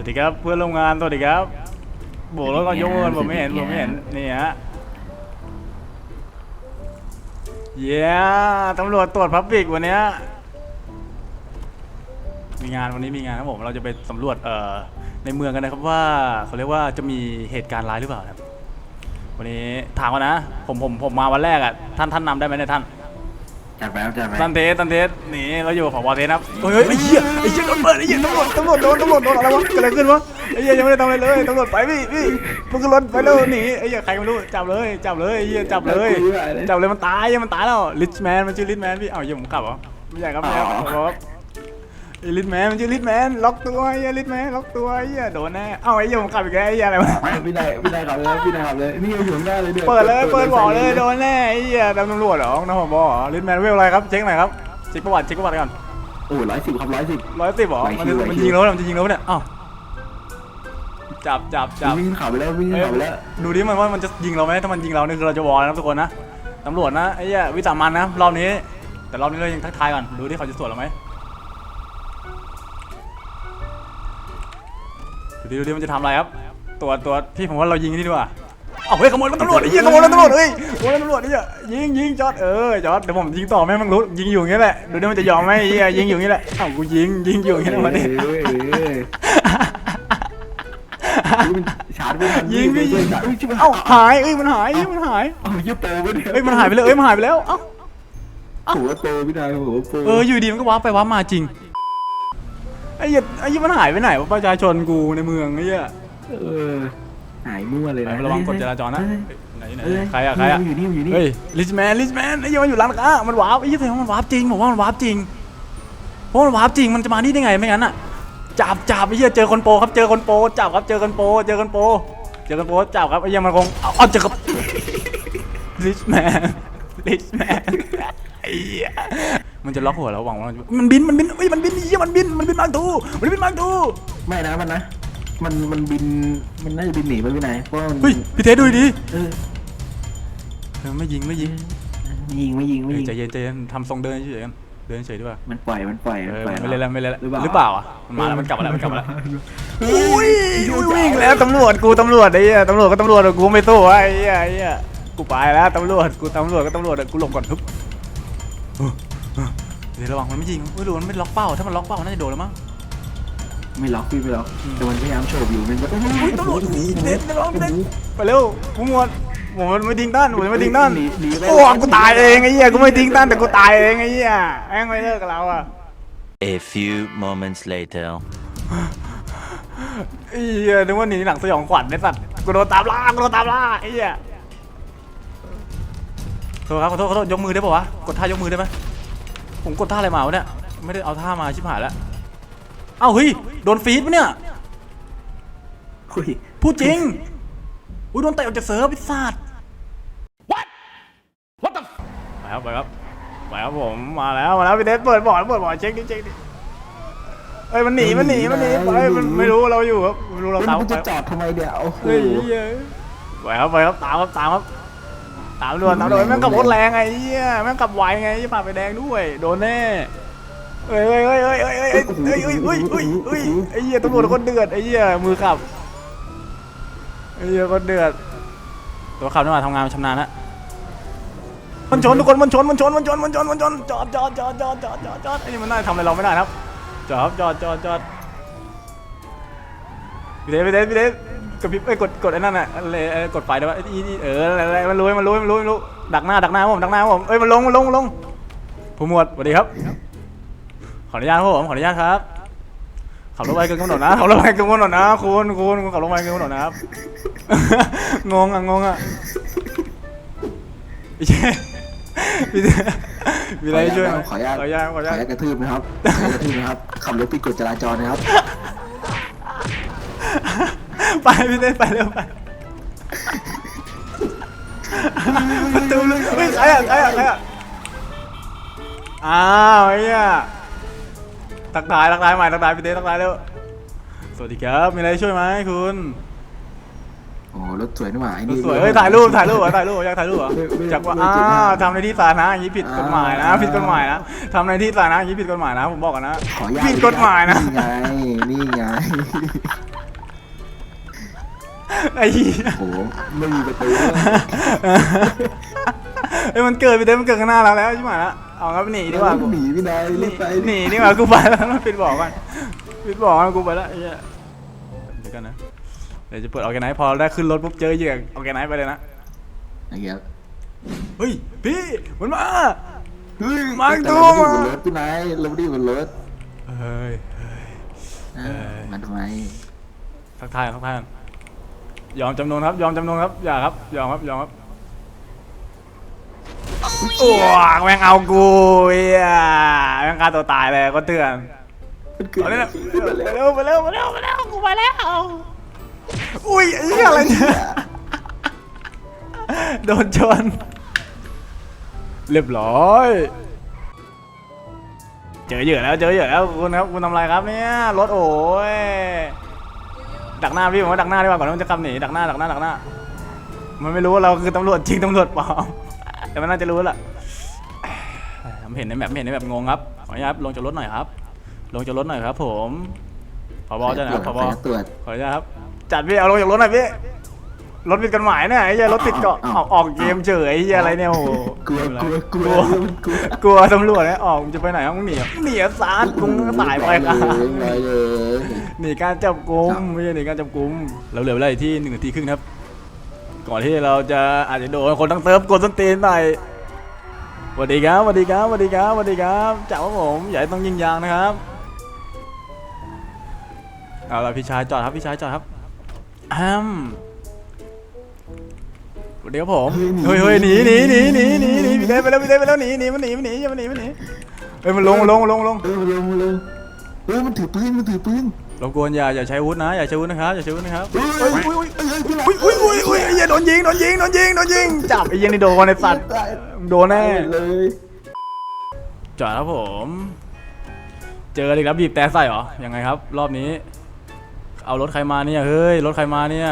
สวัสดีครับเพื่อนร่วมงานสวัสดีครับโบกรถก็ยกมือผมไม่เห็นผมไม่เห็นนี่ฮะเย้ตำรวจตรวจพับบิกวันนี้มีงานวันนี้มีงานครับผมเราจะไปสำรวจเอ่อในเมืองกันนะครับว่าเขาเรียกว่าจะมีเหตุการณ์ร้ายหรือเปล่าครับ วันนี้ถามก่อนนะ ผมผมผมมาวันแรกอะท่านท่านนำได้ไหมเนี่ยท่าน จัดไปครับจัดไปตันเทสตันเทสนี่เราอยู่กับผบเทสนะครับเฮ้ยไอ้เหี้ยไอ้เหี้ยโดนเปิดไอ้เหี้ยตำรวจตำรวจโดนตำรวจโดนอะไรวะเกิดอะไรขึ้นวะไอ้เหี้ยยังไม่ได้ทำอะไรเลยตำรวจไปพี่พี่มึงขึ้นรถไปเร็วหนีไอ้เหี้ยใครไม่รู้จับเลยจับเลยไอ้เหี้ยจับเลยจับเลยมันตายมันตายแล้วลิชแมนมันชื่อลิชแมนพี่เอ้าเหี้ยผมขับเหรอไม่ใช่ครับไม่ใช่ครับผมครับ ไอ้ลิชแมนมันชื่อลิชแมนล็อกตัวไอ้เหี้ยลิชแมนล็อกตัวไอ้เหี้ยโดนแน่เอ้าไอ้เหี้ยผมขับอีกแล้วไอ้เหี้ยอะไรวะพี่นายพี่นายขับเลยพี่นายขับเลยนี่อยู่ข้างหน้าเลยเนี่ยเปิดเลยเปิดบอกเลยโดนแน่ไอ้เหี้ยตำรวจเหรอนะผมบอกลิชแมนเวลอะไรครับเช็คหน่อยครับเช็คประวัติเช็คประวัติก่อนโอ้ร้อยสิบครับร้อยสิบร้อยสิบหรอไหวมันคิวไหวมันคิวยิงแล้วมันจะยิงแล้วเนี่ยอ้าวจับจับจับวิ่งขับไปแล้ววิ่งเอ้ยขับไปแล้วดูดิมันว่ามันจะยิงเราไหมถ้ามันยิงเราเนี่ยคือเราจะวอลนะครับทุกคนนะตำรวจนะไอ้เหี้ยวิสามันนะรอบนี้ แต่รอบนี้เรายังทักทายก่อนดูดิเขาจะสวนเราไหม ดูดิดูดิมันจะทำอะไรครับ ตัวตัวพี่ผมว่าเรายิงนี่ดีกว่าเอาเฮ้ยขโมยรถตำรวจไอ้เหี้ยขโมยรถตำรวจเฮ้ยขโมยรถตำรวจไอ้เหี้ยยิงยิงจอดเออจอดเดี๋ยวผมยิงต่อแม่งมันรู้ยิงอยู่อย่างนี้แหละดูดิมันจะยอมไหมไอ้เหี้ยยิงอยู่อย่างนี้แหละเอ้ากูยิงยิงอยู่อย่างนี้แหละมาดิเอ้ยเอ้ยเอ้ยมันชาร์จไม่ทันยิงพี่ยิงชาร์จอุ้ยชิบหายเอ้าหายเอ้ยมันหายเอ้ยมันหายเอ้ายี่โปรไปเนี่ยเอ้ยมันหายไปเลยเอ้ยมันหายไปแล้วเอ้า หัวโปรพี่นายหัวโปรเอออยู่ดีมันก็ว้าร์ปไปว้าร์ปมาจริง ไอ้เหี้ยไอ้เหี้ยมันหายไปไหนวะประชาชนกูในเมืองไอ้เหี้ยเออหายมั่วเลยนะระวังกฎจราจรนะไหนไหนเอ้ยใครอะใครอะอยู่นี่อยู่นี่เฮ้ยลิชแมนลิชแมนไอ้เหี้ยมันอยู่ร้านค้ามันว้าร์ปไอ้เหี้ยแสดงว่ามันว้าร์ปจริงผมว่ามันว้าร์ปจริงเพราะมันว้าร์ปจริงมันจะมานี่ได้ไงไม่งั้นอะจับจับไอ้เหี้ยเจอคนโปรครับเจอคนโปรจับครับเจอคนโปรเจอคนโปรเจอคนโปรจับครับไอ้เหี้ยมันคงเอาเอาเจอกับลิชแมนลิชแมนไอ้เหี้ย มันจะล็อกหัวเราหวังว่ามันจะมันบินมันบินเอ้ยมันบินไอ้เหี้ยมันบินมันบินมาทูมันบินมาทูไม่นะมันนะ มันมันบินมันน่าจะบินหนีไปพี่นายเพราะว่ามันเฮ้ยพี่เทสดูดิเออเออไม่ยิงไม่ยิงไม่ยิงไม่ยิงไม่เออยิงใจเย็นใจเย็นทำทรงเดินเฉยๆกันเดินเฉยดีกว่ามันปล่อยมันปล่อยเอมันอปล่อย ไม่เล่นแล้วไม่เล่นแล้วหรือเปล่า หรือเปล่าอะมันมาแล้วมันกลับมาแล้วมันกลับมาแล้วอุ้ยอุ้ยวิ่งแล้วตำรวจกูตำรวจไอ้เหี้ยตำรวจก็ตำรวจกูไม่สู้ไอ้เหี้ยไอ้เหี้ยกูไปแล้วตำรวจกูตำรวจก็ตำรวจกูหลบก่อนฮึบ เออเออเดี๋ยวระวังมันไม่ยิงไม่รู้มันไม่ล็อกเป้า ถ้ามันล็อกเป้าน่าจะโดนแล้วมั้ง ไม่ล็อกพี่ไม่ล็อกแต่มันพยายามโฉบอยู่มันก็อุ้ยตำรวจหนีเด็ดระวังเด็ดไปเร็วกูหมดผมมันไม่ทิ้งด้านผมไม่ทิ้งด้านหหนีไปโอ้กูตายเองไอ้เหี้ยกูไม่ทิ้งด้านแต่กูตายเองไอ้เหี้ยแม่งไม่เลิกกับเราอะ A few moments later. ไอ้เหี้ยนึกว่าหนีหนังสยองขวัญไอ้สัตว์กูโดนตามล่ากูโดนตามล่าไอ้เหี้ยขอโทษครับขอโทษขอโทษยกมือได้ป่าวะกดท่ายกมือได้ไหม ผมกดท่าอะไรมาวะเนี่ย ไม่ได้เอาท่ามาชิบหายแล้วเอ้าเฮ้ยโดนฟีดปะเนี่ย คุยพูดจริง อุ้ยโดนเตะออกจากเซิร์ฟไอ้สัตว์ What What the ไปครับไปครับไปครับผมมาแล้วมาแล้วพี่เดชเปิดบอร์ดเปิดบอร์ดเช็คดิเช็คดิเอ้ยมันหนีมันหนีมันหนีเอ้ยมันไม่รู้เราอยู่ครับไม่รู้เราแล้วตามมันไปจะจอดทำไมเดี๋ยวโอ้โหเฮ้ยเหี้ยไปครับไปครับตามครับตามครับ ตามด่วนตามด่วนแม่งขับรถแรงไงเหี้ยแม่งขับไวไงผ่าไฟแดงด้วย โดนแน่เฮ้ยเฮ้ยเฮ้ยเฮ้ยเฮ้ยเฮ้ยเฮ้ยเฮ้ยเฮ้ยเฮ้ยเฮ้ยเฮ้ยไอ้เหี้ยตำรวจคนเดือดไอ้เหี้ยมือขับไอ้เหี้ยคนเดือด ตัวขับนี่มาทำงานชำนาญนะมันชนทุกคนมันชนมันชนมันชนมันชนมันชนจอดจอดจอดจอดจอดจอดจอดไอ้นี่มันน่าจะทำอะไรเราไม่ได้นะครับจอดจอดจอดจอดพี่เดชพี่เดชพี่เดช กดพริบเอ้ยกดกดไอ้นั่นน่ะอะไรเอ้ยกดไฟได้ปะไอ้อีนี่เอออะไรอะไรมันรู้มันรู้มันรู้มันรู้ดักหน้าดักหน้าผมดักหน้าผมเอ้ยมันลงมันลงมันลงผู้หมวดสวัสดีครับ ขออนุญาตครับผมขออนุญาตครับขับรถไปเกินกำหนดนะขับรถไปเกินกำหนดนะคุณคุณคุณขับรถไปเกินกำหนดนะครับ งงอะงงอะไอ้เจ๊พี่เดชมีอะไรให้ช่วยไหมขออนุญาตขออนุญาตขออขอนุอญาตนุญาต กระทืบนะครับขออนุญาตกระทืบนะครับขับรถผิดกฎจราจรนะครับ ไปพี่เต้นไปเร็วไปประตูเลยเฮ้ยใครอะใครอะใครอะอ้าวไอ้เนี่ยตักทายตักทายใหม่ตักทายพี่เต้ตักทายเร็วสวัสดีครับมีอะไรช่วยไหมคุณโอ้รถสวยนี่หว่าไอ้รถนี่สวยเฮ้ยถ่ายรูปถ่ายรูปเหรอถ่ายรูปเหรออยากถ่ายรูปเหรอไม่ไม่จากว่าไม่อ้าจุดห้าวทำในที่สาธารณะอย่างนี้ผิดกฎหมายนะอ่าผิดกฎหมายนะทำในที่สาธารณะอย่างนี้ผิดกฎหมายนะผมบอกกันนะขออนุญาตผิดกฎหมายนะนี่ไงนี่ไง ไอ้เหี้ยโอ้โหไม่มีประตูเอ้ยมันเกิดไปเต็มนเกิดข้างหน้าเราแล้วใช่ไหมละเอางั้นหนีดีกว่าหนีพี่นายรีบไปหนีดีกว่ากูไปแล้วมันปิดบอกกันปิดบอกกันกูไปแล้วไอ้เหี้ยเดี๋ยวกันนะเดี๋ยวจะเปิดออแกไนท์พอได้ขึ้นรถปุ๊บเจอเหยื่อออแกไนท์ไปเลยนะไอ้เงี้ยเฮ้ยพี่มันมาเฮ้ยมาอีกตัวแต่มาเราไม่ได้อยู่บนรถพี่นายเราไม่ได้อยู่บนรถเฮ้ยอ่ามาทำไมทักทายทักทาย ยอมจำนนครับ ยอมจำนนครับ อย่าครับ ยอมครับ ยอมครับโอ้แม่งเอากูเฮียแม่งฆ่าตัวตายเลยก็เตือนมันคือเอาเนี่ยขึ้นมาไปแล้วเร็วไปเร็วไปเร็วไปเร็วกูไปแล้ว อุ้ยไอ้เหี้ยอะไรเนี่ย โดนชน เรียบร้อย เจอเหยื่อแล้ว เจอเหยื่อแล้วคุณครับ คุณทำอะไรครับเนี่ย รถโอ้ย ดักหน้าพี่ผมว่าดักหน้าดีกว่าก่อนที่มันจะขับหนีดักหน้าดักหน้าดักหน้า มันไม่รู้ว่าเราคือตำรวจจริงตำรวจปลอม แต่มันน่าจะรู้แหละผมเห็นในแมปเห็นในแมปงงครับขออนุญาตลงจากรถหน่อยครับ ลงจากรถหน่อยครับ ผมผบจะนะครับผบขอตรวจขออนุญาตครับจัดพี่เอาลงจากรถหน่อยพี่ รถผิดกฎหมายเนี่ยไอ้เหี้ยรถติดเกาะอ้าวออกออกเกมเฉยไอ้เหี้ยอะไรเนี่ยโอ้โหกลัวกลัวกลัวกลัวมันกลัวกลัวตำรวจเนี่ยออกมึงจะไปไหนครับมึงหนีหนีซาดมึงตายไปครับไปเลย หนีการจับกุมครับไม่ใช่หนีการจับกุมเราเหลือเวลาอีกที่หนึ่งนาทีครึ่งนะครับ ก่อนที่เราจะอาจจะโดนคนทั้งเซิร์ฟกดส้นตีนไปสวัสดีครับสวัสดีครับสวัสดีครับสวัสดีครับจับว่าผมอย่าให้ต้องยิงยางนะครับเอาละพี่ชายจอดครับพี่ชายจอดครับอ้ม สวัสดีครับผมเฮ้ยเฮ้ยหนีหนีหนีหนีหนีหนีพี่เต้ไปแล้วพี่เต้ไปแล้วหนีหนีมันหนีมันหนีอย่ามันหนีมันหนีเฮ้ยมันลงมันลงมันลงมันลงเออมาลงมาลงเออมันถือปืนมันถือปืนรบกวนอย่าอย่าใช้อาวุธนะอย่าใช้อาวุธนะครับอย่าใช้อาวุธนะครับเฮ้ยเฮ้ยเฮ้ยเฮ้ยพี่นายอุ้ยอุ้ยอุ้ยอุ้ยไอ้เหี้ยโดนยิงโดนยิงโดนยิงโดนยิงจับไอ้เหี้ยนี่โดนไอ้สัตว์โดนแน่เลยจอดครับผม เจอเลยครับบีบแต่ใส่เหรอยังไงครับ รอบนี้ เอารถใครมาเนี่ยเฮ้ยรถใครมาเนี่ย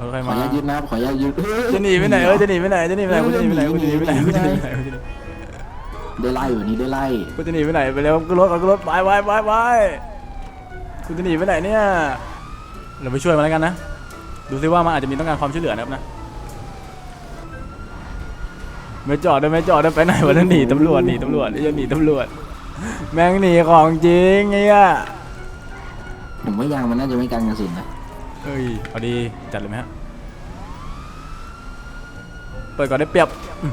รถใครขอมาอนุญาตยึดนะครับขออนุญาตยึดจะหนีไปไหนเออจะหนีไปไหนจะหนีไปไหนกูจะหนีไปไหนกูจะหนีไปไหนกูจะหนีไปไหนกูจะหนีได้ไล่วันนี้ได้ไล่กูจะหนีไปไหนไปเร็วกูรถกูรถไปไปไปไปกูจะหนีไปไหนเนี่ยเราไปช่วยมันแล้วกันนะดูซิว่ามันอาจจะมีต้องการความช่วยเหลือนะครับนะไม่จอดด้วยไม่จอดด้วยไปไหนวะนั่นหนีตำรวจหนีตำรวจไอ้เหี้ยหนีตำรวจ แม่งหนีของจริงไอ้เงี้ยผมว่ายางมันน่าจะไม่กันกระสุนนะ เฮ้ยเอาดีจัดเลยไหมฮะ เปิดก่อนได้เปรียบอืม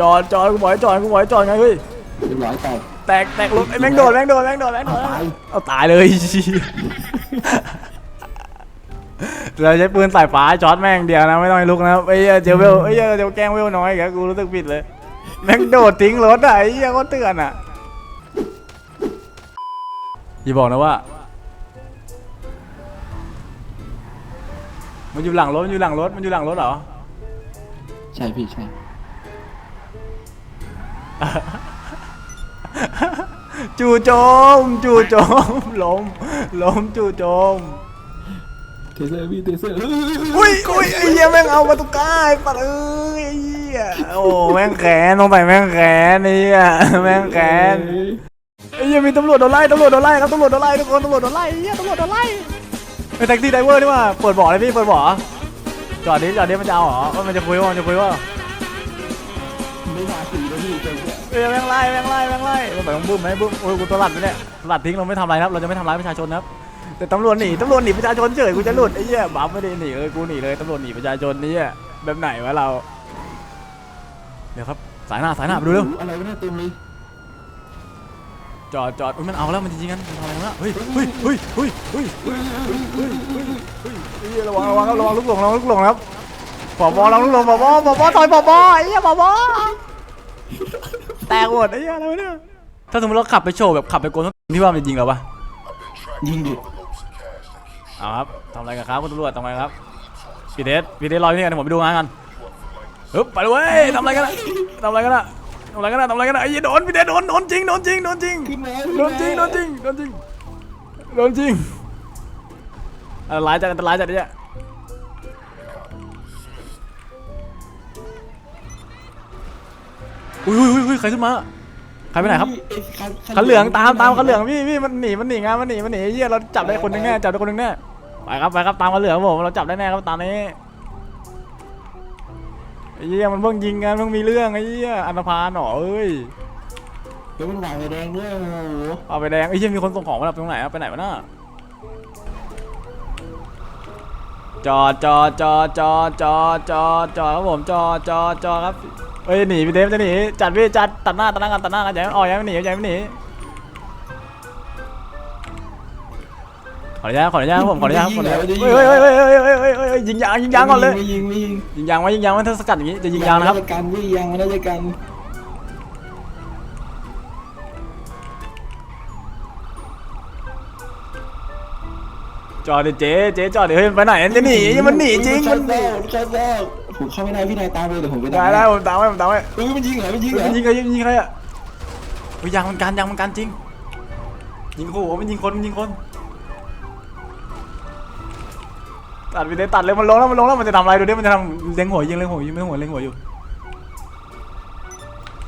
จอดจอดกูบอกให้จอดกูบอกให้จอดไงเฮ้ย เรียบร้อยแตก แตกแตกรถไอ้แม่งโดดแม่งโดดแม่งโดดแม่งโดดเอาตาย เอาตายเลยเราใช้ปืนสายฟ้าช็อตแม่งเดียวนะไม่ต้องให้ลุกนะครับไอ้เหี้ยเจลเวลไอ้เหี้ยเจลแกล้งเวลน้อยอีกแล้วกูรู้สึกผิดเลย แม่งโดดทิ้งรถอะไอ้เหี้ยก็เตือนอะอย่าบอกนะว่า มันอยู่หลังรถมันอยู่หลังรถมันอยู่หลังรถเหรอ ใช่พี่ใช่ จู่โจม จู่โจมล้มล้มจู่โจมเทเซอร์พี่เทเซอร์อุ้ยอุ้ยไอ้เหี้ยแม่งเอามาตุก้าไอ้ปัดเอ้ยไอ้เหี้ยโอ้แม่งแขนต้องใส่แม่งแขนไอ้เหี้ยแม่งแขนไอ้เหี้ยมีตำรวจโดนไล่ตำรวจโดนไล่ครับตำรวจโดนไล่ทุกคนตำรวจโดนไล่ไอ้เหี้ยตำรวจโดนไล่ ไอ้แท็กซี่ไดเวอร์นี่ว่าเปิดบ่อเลยพี่เปิดบ่อจอดดิจอดดิมันจะเอาเหรอว่ามันจะคุยว่ามันจะคุยว่าไม่มาสีแล้วพี่เจอเนี่ยเอ้ยแม่งไล่แม่งไล่แม่งไล่เราไปต้องบึ้มไหมบึ้มโอ้ยกูตัวหลัดไปเนี่ยหลัดทิ้งเราไม่ทำอะไรครับเราจะไม่ทำร้ายประชาชนนะครับแต่ตำรวจหนีตำรวจหนีประชาชนเฉยกูจะหลุดไอ้เหี้ยบัฟไม่ได้หนีเออกูหนีเลยตำรวจหนีประชาชนนี่เหี้ยแบบไหนวะเราเดี๋ยวครับสายหน้าสายหน้าไปดูเร็วอะไรวะเนี่ยเต็มเลย จอดจอดอุ้ยมันเอาแล้วมันจริงๆกันมันทำอะไรวะเฮ้ยเฮ้ยเฮ้ยเฮ้ยเฮ้ยเฮ้ยเฮ้ยเฮ้ยเฮ้ยเฮ้ยเระวังระวังครับระวังลูกหลงระวังลูกหลงครับผอบอระวังลูกหลงผอบอผอบอต่อยผอบอไอ้เหี้ยผอบอแตกหมดไอ้เหี้ยอะไรวะเนี่ยถ้าสมมติเราขับไปโชว์แบบขับไปโกนที่ว่ามันจะยิงเราปะยิงดิเอาครับทำอะไรกันครับคุณตำรวจทำอะไรครับพี่เดชพี่เดชรออยู่นี่กันผมไปดูงานกันฮึบไปเลยทำอะไรกันอะทำอะไรกันอะ ทำอะไรกันนะทำอะไรกันนะไอ้ยี่โดนพี่เดนโดนโดนจริงโดนจริงโดนจริงขึ้นมาโดนจริงโดนจริงโดนจริงโดนจริงอันตรายจัดอันตรายจัดเนี่ยอุ้ยอุ้ยอุ้ยใครขึ้นมาใครไปไหนครับ เอ้ยคันเหลืองตามตามคันเหลืองพี่พี่มันหนีมันหนีงานมันหนีมันหนีไอ้เหี้ยเราจับได้คนหนึ่งแน่จับได้คนหนึ่งแน่ไปครับไปครับตามคันเหลืองผมเราจับได้แน่ครับตามนี้ เหี้ยมันเพิ่งยิงกันเพิ่งมีเรื่องไอ้เหี้ยอันธพาลเหรอเอ้ยเดี๋ยวมันวางไฟแดงด้วยโอ้โหเอาไปแดงไอ้เหี้ยมีคนส่งของมาแบบตรงไหนอะไปไหนวะน่ะจอดจอดจอดจอดจอดจอดจอดครับผมจอดจอดจอดครับเอ้ยหนีพี่เดฟจะหนีจัดพี่จัดตัดหน้าตัดหน้ากันตัดหน้ากันอย่าให้มันออกอย่าให้มันหนีอย่าให้มันหนี ออนุญาตขออนุญาตครับผมขออนุญาตครับขออนุญาตเฮ้ยเฮ้ยเฮ้ยเฮ้ยเฮ้ยเฮ้ยเฮ้ยเฮ้ยยิงยางยิงยางก่อนเลยไม่ยิงไม่ยิงยิงยางไว้ยิงยางไว้ถ้าสกัดอย่างนี้จะยิงยางนะครับมัาจกันพี่ยางมันน่าจะกันจอดดิเจ๊เจ๊จอดดิเฮ้ยไปไหนจะหนีมันหนีจริงเข้ามันหนีแทรกเข้าแทรกผมเข้าไม่ได้พี่นายตามเลยเดี๋ยวผมไปได้ได้ผมตามไว้ผมตามไว้เฮ้ยมันยิงเหรอมันยิงเหรอมันยิงใครยิงยิงใครอะเฮ้ยยางมันการยางมันการจริงยิงโอ้โหมันยิงคนมันยิงคน ตัดไปเลยตัดเลยมันลงแล้วมันลงแล้วมันจะทำอะไรดูดิมันจะทำเล็งหัวยิงเล็งหัวยิงเล็งหัวเล็งหัวอยู่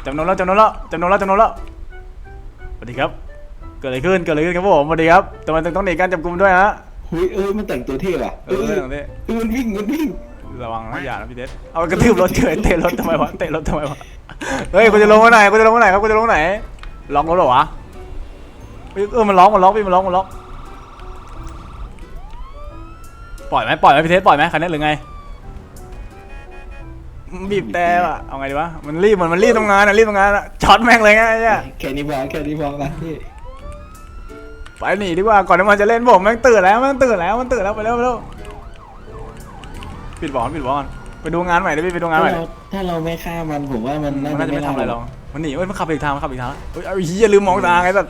จำนวนแล้วจำนวนแล้วจำนวนแล้วจำนวนแล้วสวัสดีครับ เกิดอะไรขึ้นเกิดอะไรขึ้นครับผมสวัสดีครับแต่มันต้องหนีการจับกุมด้วยฮะเฮ้ยเอ้ยมันแต่งตัวเท่ว่ะเออเรื่องนี้เออมันวิ่งมันวิ่งระวังนะอย่านะพี่เดชเอากระทืบรถเฉยเตะรถทำไมวะเตะรถทำไมวะเฮ้ยกูจะลงมาไหนกูจะลงมาไหนครับกูจะลงมาไหนล็อกรถเหรอวะเฮ้ยเออมันล็อกมันล็อกพี่มันล็อกมันล็อก ปล่อยไหมปล่อยไหมพี่เทสปล่อยไหมคันนี้หรือไงบีบแต่อะเอาไงดีวะมันรีบมันมันรีบทำงานอะรีบทำงานอะช็อตแม่งเลยไงไอ้เนี่ยแค่นี้พอแค่นี้พอละพี่ไปหนีดีกว่าก่อนที่มันจะเล่นผมแม่งตื่นแล้วแม่งตื่นแล้วมันตื่นแล้วไปเร็วไปเร็วปิดบอลปิดบอลไปดูงานใหม่ดิพี่ไปดูงานถ้าใหม่เราถ้าเราไม่ฆ่ามันผมว่ามันมันน่าน่าจะจะไม่ไม่ทำอะไรหรอกเามันหนีเว้ยมันขับไปอีกทางมันขับไปอีกทางเฮ้ยเอาไอ้เหี้ยลืมมองทางไอ้สัส